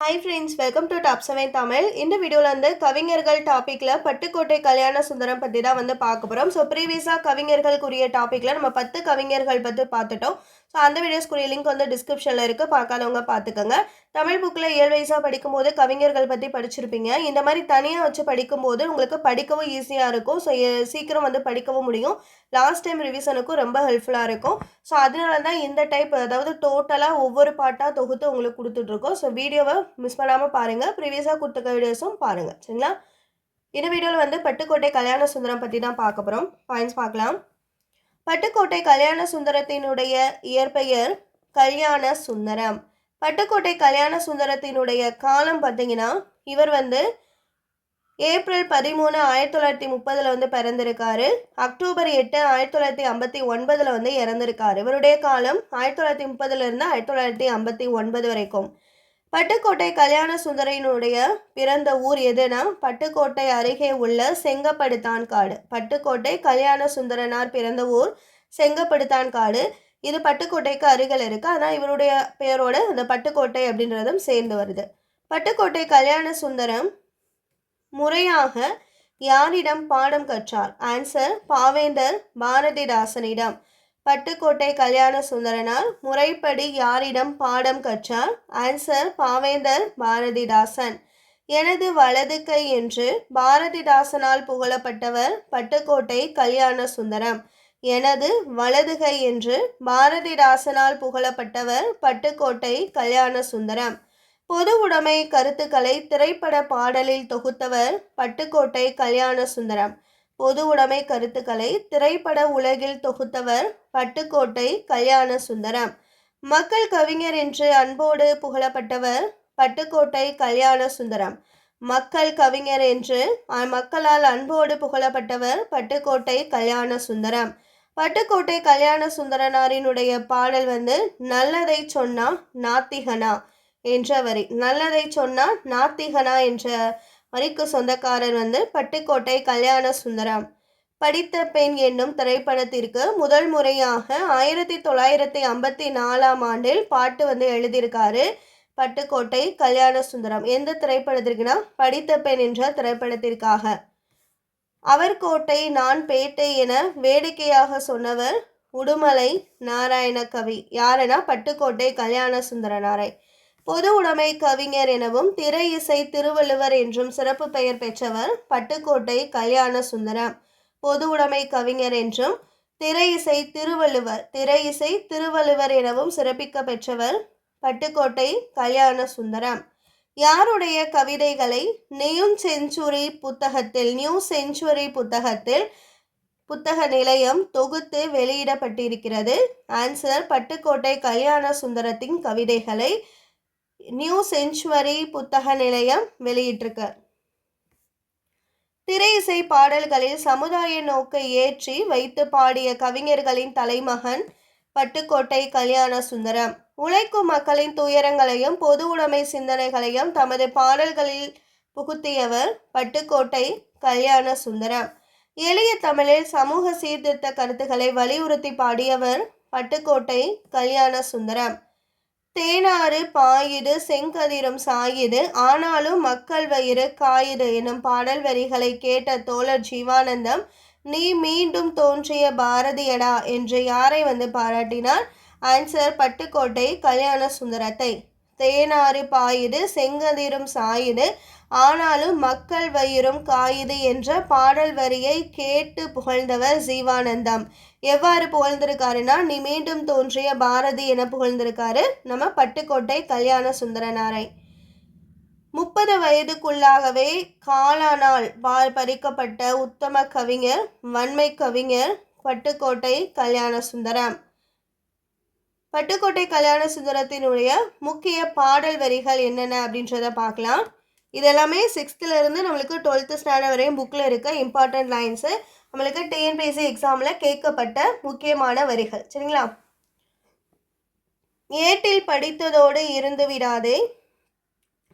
Hi friends welcome to top seven Tamil இந்த வீடியோவில் வந்து கவிஞர்கள் டாப்பிக்கில் பட்டுக்கோட்டை கல்யாண சுந்தரம் பற்றி தான் வந்து பார்க்க போகிறோம் ஸோ ப்ரீவியஸாக கவிஞர்களுக்குரிய டாப்பிக்கில் நம்ம பத்து கவிஞர்கள் பற்றி பார்த்துட்டோம். ஸோ அந்த வீடியோஸ்க்குரிய லிங்க் வந்து டிஸ்கிரிப்ஷனில் இருக்குது பார்க்காதவங்க பார்த்துக்கோங்க. தமிழ் புக்கில் ஏழு வயசாக படிக்கும்போது கவிஞர்கள் பற்றி படிச்சிருப்பீங்க. இந்த மாதிரி தனியாக வச்சு படிக்கும்போது உங்களுக்கு படிக்கவும் ஈஸியாக இருக்கும். ஸோ சீக்கிரம் வந்து படிக்கவும் முடியும். லாஸ்ட் டைம் ரிவிஷனுக்கும் ரொம்ப ஹெல்ப்ஃபுல்லாக இருக்கும். ஸோ அதனால தான் இந்த டைப் அதாவது டோட்டலாக ஒவ்வொரு பாட்டாக தொகுத்து உங்களுக்கு கொடுத்துட்ருக்கோம் ஸோ வீடியோவை மிஸ் பண்ணாமல் பாருங்கள் ப்ரீவியஸாக கொடுத்த வீடியோஸும் பாருங்கள் சரிங்களா? இந்த வீடியோவில் வந்து பட்டுக்கோட்டை கல்யாண சுந்தரம் பற்றி தான் பார்க்க போகிறோம் பாயிண்ட்ஸ் பார்க்கலாம். பட்டுக்கோட்டை கல்யாண சுந்தரத்தினுடைய இயற்பெயர் கல்யாண சுந்தரம். பட்டுக்கோட்டை கல்யாண சுந்தரத்தினுடைய காலம் பார்த்தீங்கன்னா இவர் வந்து ஏப்ரல் பதிமூணு ஆயிரத்தி தொள்ளாயிரத்தி முப்பதில் வந்து பிறந்திருக்காரு. அக்டோபர் எட்டு ஆயிரத்தி தொள்ளாயிரத்தி ஐம்பத்தி ஒன்பதில் வந்து இறந்திருக்காரு. இவருடைய காலம் ஆயிரத்தி தொள்ளாயிரத்தி முப்பதுலேருந்து ஆயிரத்தி தொள்ளாயிரத்தி ஐம்பத்தி ஒன்பது வரைக்கும். பட்டுக்கோட்டை கல்யாண சுந்தரனுடைய பிறந்த ஊர் எதுனா பட்டுக்கோட்டை அருகே உள்ள செங்கப்படுத்தான் காடு. பட்டுக்கோட்டை கல்யாண சுந்தரனார் பிறந்த ஊர் செங்கப்படுத்தான் காடு. இது பட்டுக்கோட்டைக்கு அருகில் இருக்குது ஆனால் இவருடைய பெயரோட அந்த பட்டுக்கோட்டை அப்படின்றதும் சேர்ந்து வருது. பட்டுக்கோட்டை கல்யாண சுந்தரம் முறையாக யாரிடம் பாடம் கற்றார். ஆன்சர் பாவேந்தர் பாரதிதாசனிடம். பட்டுக்கோட்டை கல்யாண சுந்தரனால் முறைப்படி யாரிடம் பாடம் கற்றார்? ஆன்சர் பாவேந்தர் பாரதிதாசன். எனது வலது கை என்று பாரதிதாசனால் புகழப்பட்டவர் பட்டுக்கோட்டை கல்யாண சுந்தரம். எனது வலது கை என்று பாரதிதாசனால் புகழப்பட்டவர் பட்டுக்கோட்டை கல்யாண சுந்தரம். பொது உடைமை கருத்துக்களை திரைப்பட பாடலில் தொகுத்தவர் பட்டுக்கோட்டை கல்யாண சுந்தரம். பொது உடைமை கருத்துக்களை திரைப்பட உலகில் தொகுத்தவர் பட்டுக்கோட்டை கல்யாண சுந்தரம் மக்கள் கவிஞர் என்று அன்போடு புகழப்பட்டவர் பட்டுக்கோட்டை கல்யாண சுந்தரம் மக்கள் கவிஞர் என்று மக்களால் அன்போடு புகழப்பட்டவர் பட்டுக்கோட்டை கல்யாண சுந்தரம் பட்டுக்கோட்டை கல்யாண சுந்தரனாரினுடைய பாடல் வந்து நல்லதை சொன்னா நாத்திகனா என்ற வரி நல்லதை சொன்னா நாத்திகனா என்ற வரிக்கு சொந்தக்காரர் வந்து பட்டுக்கோட்டை கல்யாண சுந்தரம். படித்த பெண் என்னும் திரைப்படத்திற்கு முதல் முறையாக ஆயிரத்தி தொள்ளாயிரத்தி ஐம்பத்தி நாலாம் ஆண்டில் பாட்டு வந்து எழுதியிருக்காரு பட்டுக்கோட்டை கல்யாண சுந்தரம். எந்த திரைப்படத்திற்குனா படித்த பெண் என்ற திரைப்படத்திற்காக. அவர் கோட்டை நான் பேட்டை என வேடிக்கையாக சொன்னவர் உடுமலை நாராயண கவி யாருன்னா பட்டுக்கோட்டை கல்யாண சுந்தரனாரை. பொது உடைமை கவிஞர் எனவும் திரை இசை திருவள்ளுவர் என்றும் சிறப்பு பெயர் பெற்றவர் பட்டுக்கோட்டை கல்யாண சுந்தரம். பொது உடைமை கவிஞர் என்றும் திரை இசை திருவள்ளுவர் திரை இசை திருவள்ளுவர் எனவும் சிறப்பிக்க பெற்றவர் பட்டுக்கோட்டை கல்யாண சுந்தரம். யாருடைய கவிதைகளை நியூ செஞ்சுரி புத்தகத்தில் நியூ செஞ்சுரி புத்தகத்தில் புத்தக நிலையம் தொகுத்து வெளியிடப்பட்டிருக்கிறது. ஆன்சர் பட்டுக்கோட்டை கல்யாண சுந்தரத்தின் கவிதைகளை நியூ செஞ்சுவரி புத்தக நிலையம் வெளியிட்டிருக்கு. திரை இசை பாடல்களில் சமுதாய நோக்கை ஏற்றி வைத்து பாடிய கவிஞர்களின் தலைமகன் பட்டுக்கோட்டை கல்யாண சுந்தரம் உழைக்கும் மக்களின் துயரங்களையும் பொது உடைமை சிந்தனைகளையும் தமது பாடல்களில் புகுத்தியவர் பட்டுக்கோட்டை கல்யாண சுந்தரம் எளிய தமிழில் சமூக சீர்திருத்த கருத்துக்களை வலியுறுத்தி பாடியவர் பட்டுக்கோட்டை கல்யாண சுந்தரம் தேனாறு பாயுது செங்கதிரும் சாயுது. ஆனாலும் மக்கள் வயிறு காயுது எனும் பாடல் வரிகளை கேட்ட தோழர் ஜீவானந்தம் நீ மீண்டும் தோன்றிய பாரதியடா என்று யாரை வந்து பாராட்டினார்? ஆன்சர் பட்டுக்கோட்டை கல்யாண சுந்தரத்தை. தேனாறு பாயுது செங்கதிரும் சாயுது. ஆனாலும் மக்கள் வயிறும் காயுது என்ற பாடல் வரியை கேட்டு புகழ்ந்தவர் ஜீவானந்தம். எவ்வாறு புகழ்ந்திருக்காருன்னா நீ மீண்டும் தோன்றிய பாரதி என புகழ்ந்திருக்காரு நம்ம பட்டுக்கோட்டை கல்யாண சுந்தரனாரை. முப்பது வயதுக்குள்ளாகவே காலானால் பால் பறிக்கப்பட்ட உத்தம கவிஞர் வன்மை கவிஞர் பட்டுக்கோட்டை கல்யாண சுந்தரம். பட்டுக்கோட்டை கல்யாண சுந்தரத்தினுடைய முக்கிய பாடல் வரிகள் என்னென்ன அப்படின்றத பார்க்கலாம். இதெல்லாமே சிக்ஸ்த்துலேருந்து நம்மளுக்கு டுவெல்த்து ஸ்டாண்டர்ட் வரையும் புக்கில் இருக்க இம்பார்ட்டண்ட் லைன்ஸு நம்மளுக்கு டிஎன்பிஎஸ்சி எக்ஸாமில் கேட்கப்பட்ட முக்கியமான வரிகள். சரிங்களா? ஏட்டில் படித்ததோடு இருந்து விடாதே.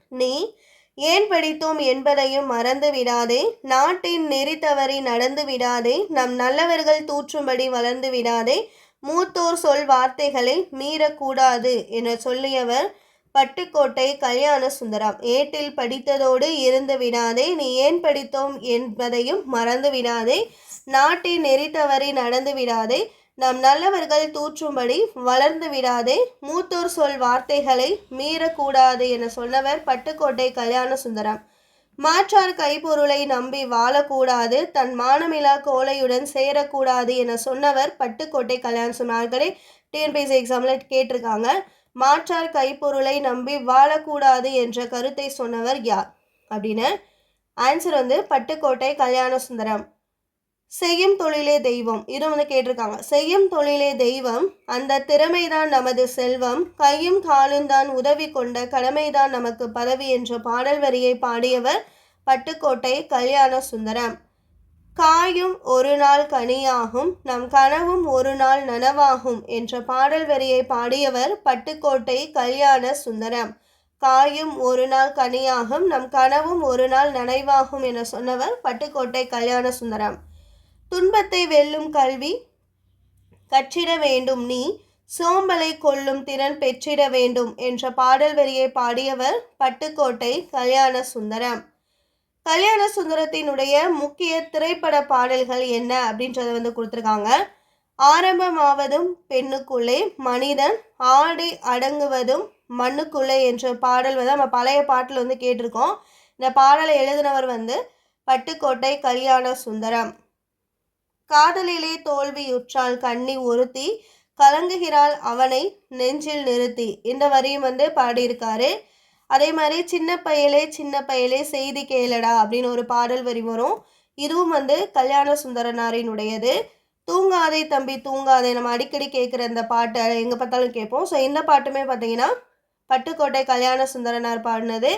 நீ ஏன் படித்தோம் என்பதையும் மறந்து விடாதே. நாட்டின் நெறி தவறி நடந்து விடாதே. நம் நல்லவர்கள் தூற்றும்படி வளர்ந்து விடாதே. மூத்தோர் சொல் வார்த்தைகளை மீறக்கூடாது என சொல்லியவர் பட்டுக்கோட்டை கல்யாண சுந்தரம் ஏட்டில் படித்ததோடு இருந்து விடாதே நீ ஏன் படித்தோம் என்பதையும் மறந்து விடாதே. நாட்டை நெறி தவறி நடந்து விடாதே. நம் நல்லவர்கள் தூற்றும்படி வளர்ந்து விடாதே. மூத்தோர் சொல் வார்த்தைகளை மீறக்கூடாது என சொன்னவர் பட்டுக்கோட்டை கல்யாண சுந்தரம் மாற்றார் கைப்பொருளை நம்பி வாழக்கூடாது. தன் மானமிலா கோலையுடன் சேரக்கூடாது என சொன்னவர் பட்டுக்கோட்டை கல்யாண சுந்தரர்களே டிஎன்பிஎஸ்சி எக்ஸாமில் கேட்டிருக்காங்க. மாற்றார் கைப்பொருளை நம்பி வாழக்கூடாது என்ற கருத்தை சொன்னவர் யார்? அப்படின்னு ஆன்சர் வந்து பட்டுக்கோட்டை கல்யாண சுந்தரம் செய்யும் தொழிலே தெய்வம். இது வந்து கேட்டிருக்காங்க. செய்யும் தொழிலே தெய்வம் அந்த திறமைதான் நமது செல்வம் கையும் காலும் தான் உதவி கொண்ட கடமைதான் நமக்கு பதவி என்ற பாடல் வரியை பாடியவர் பட்டுக்கோட்டை கல்யாண சுந்தரம் காயும் ஒரு நாள் கனியாகும் நம் கனவும் ஒரு நாள் நனவாகும் என்ற பாடல் வரியை பாடியவர் பட்டுக்கோட்டை கல்யாண சுந்தரம். காயும் ஒரு நாள் கனியாகும் நம் கனவும் ஒரு நாள் நனைவாகும் என சொன்னவர் பட்டுக்கோட்டை கல்யாண சுந்தரம். துன்பத்தை வெல்லும் கல்வி கற்றிட வேண்டும். நீ சோம்பலை கொள்ளும் திறன் பெற்றிட வேண்டும் என்ற பாடல் வரியை பாடியவர் பட்டுக்கோட்டை கல்யாண சுந்தரம். கல்யாண சுந்தரத்தினுடைய முக்கிய திரைப்பட பாடல்கள் என்ன அப்படின்றத வந்து கொடுத்துருக்காங்க. ஆரம்பமாவதும் பெண்ணுக்குள்ளே மனிதன் ஆடி அடங்குவதும் மண்ணுக்குள்ளே என்ற பாடல் வந்து நம்ம பழைய பாட்டில் வந்து கேட்டிருக்கோம். இந்த பாடலை எழுதினவர் வந்து பட்டுக்கோட்டை கல்யாண சுந்தரம். காதலிலே தோல்வியுற்றால் கண்ணி ஒருத்தி கலங்குகிறாள் அவனை நெஞ்சில் நிறுத்தி. இந்த வரியும் வந்து பாடியிருக்காரு. அதே மாதிரி சின்ன பயலே சின்ன பயலே செய்தி கேளடா அப்படின்னு ஒரு பாடல் வரி வரும். இதுவும் வந்து கல்யாண சுந்தரனாரினுடையது. தூங்காதே தம்பி தூங்காதே. நம்ம அடிக்கடி கேட்குற இந்த பாட்டை எங்கே பார்த்தாலும் கேட்போம். ஸோ இந்த பாட்டுமே பார்த்தீங்கன்னா பட்டுக்கோட்டை கல்யாண சுந்தரனார் பாடினது.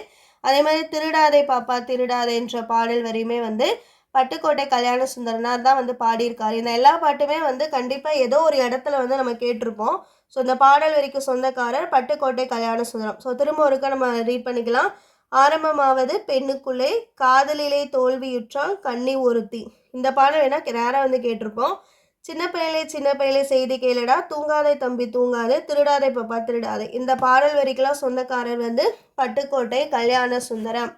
அதே மாதிரி திருடாதே பாப்பா திருடாதேன்ற பாடல் வரியுமே வந்து பட்டுக்கோட்டை கல்யாண சுந்தரனார் தான் வந்து பாடியிருக்காரு. இந்த எல்லா பாட்டுமே வந்து கண்டிப்பாக ஏதோ ஒரு இடத்துல வந்து நம்ம கேட்டிருப்போம். ஸோ இந்த பாடல் வரைக்கும் சொந்தக்காரர் பட்டுக்கோட்டை கல்யாண சுந்தரம். ஸோ திரும்ப ஒருக்கா நம்ம ரீட் பண்ணிக்கலாம். ஆரம்பமாவது பெண்ணுக்குள்ளே காதலிலே தோல்வியுற்றால் கண்ணி ஒருத்தி. இந்த பாடல் வேணால் நேராக வந்து கேட்டிருப்போம். சின்ன பையலே சின்ன பிள்ளையிலே செய்தி கேளடா தூங்காதே தம்பி தூங்காதே திருடாதே பாப்பா திருடாதே. இந்த பாடல் வரிக்கெல்லாம் சொந்தக்காரர் வந்து பட்டுக்கோட்டை கல்யாண சுந்தரம்.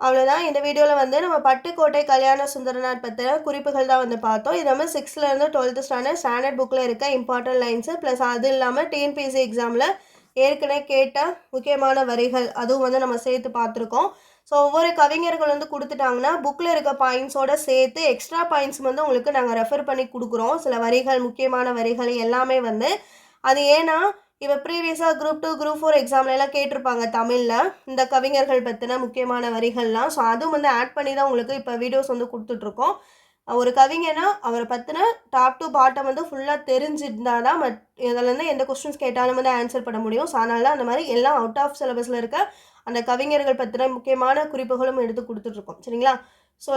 அவ்வளோதான் இந்த வீடியோவில் வந்து நம்ம பட்டுக்கோட்டை கல்யாண சுந்தரனார் பற்றின குறிப்புகள் தான் வந்து பார்த்தோம். இது நம்ம சிக்ஸ்த்லேருந்து டுவெல்த்து ஸ்டாண்டர்ட் ஸ்டாண்டர்ட் புக்கில் இருக்க இம்பார்ட்டன்ட் லைன்ஸு ப்ளஸ் அது இல்லாமல் டிஎன்பிஎஸ்சி எக்ஸாமில் ஏற்கனவே கேட்ட முக்கியமான வரிகள் அதுவும் வந்து நம்ம சேர்த்து பார்த்துருக்கோம். ஸோ ஒவ்வொரு கவிஞர்கள் வந்து கொடுத்துட்டாங்கன்னா புக்கில் இருக்க பாயிண்ட்ஸோட சேர்த்து எக்ஸ்ட்ரா பாயிண்ட்ஸ் வந்து உங்களுக்கு நாங்கள் ரெஃபர் பண்ணி கொடுக்குறோம். சில வரிகள் முக்கியமான வரிகள் எல்லாமே வந்து. அது ஏன்னா இப்போ ப்ரீவியஸாக குரூப் டூ குரூப் ஃபோர் எக்ஸாம்லலாம் கேட்டிருப்பாங்க தமிழில். இந்த கவிஞர்கள் பற்றின முக்கியமான வரிகள்லாம். ஸோ அதுவும் வந்து ஆட் பண்ணி தான் உங்களுக்கு இப்போ வீடியோஸ் வந்து கொடுத்துட்ருக்கோம். ஒரு கவிஞனா அவரை பற்றின டாப் டு பாட்டம் வந்து ஃபுல்லாக தெரிஞ்சிருந்தால் தான் மட் இதிலேருந்து எந்த கொஸ்டின்ஸ் கேட்டாலும் வந்து ஆன்சர் பண்ண முடியும். ஸோ அதனால அந்த மாதிரி எல்லாம் அவுட் ஆஃப் சிலபஸில் இருக்க அந்த கவிஞர்கள் பற்றின முக்கியமான குறிப்புகளும் எடுத்து கொடுத்துட்ருக்கோம். சரிங்களா? ஸோ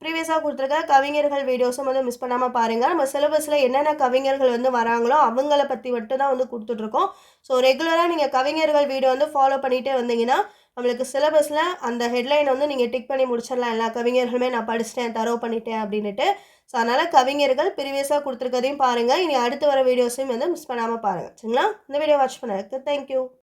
ப்ரீவியஸாக கொடுத்துருக்க கவிஞர்கள் வீடியோஸும் வந்து மிஸ் பண்ணாமல் பாருங்கள் நம்ம சிலபஸில் என்னென்ன கவிஞர்கள் வந்து வராங்களோ அவங்கள பற்றி மட்டும் தான் வந்து கொடுத்துட்ருக்கோம். ஸோ ரெகுலராக நீங்கள் கவிஞர்கள் வீடியோ வந்து ஃபாலோ பண்ணிகிட்டே வந்தீங்கன்னா நம்மளுக்கு சிலபஸில் அந்த ஹெட்லைனை வந்து நீங்கள் டிக் பண்ணி முடிச்சிடலாம். எல்லா கவிஞர்களுமே நான் படிச்சிட்டேன் தரவு பண்ணிட்டேன் அப்படின்ட்டு ஸோ அதனால் கவிஞர்கள் ப்ரீவியஸாக கொடுத்துருக்கதையும் பாருங்கள் இனி அடுத்து வர வீடியோஸையும் வந்து மிஸ் பண்ணாமல் பாருங்கள் சரிங்களா? இந்த வீடியோ வாட்ச் பண்ணதுக்கு தேங்க்யூ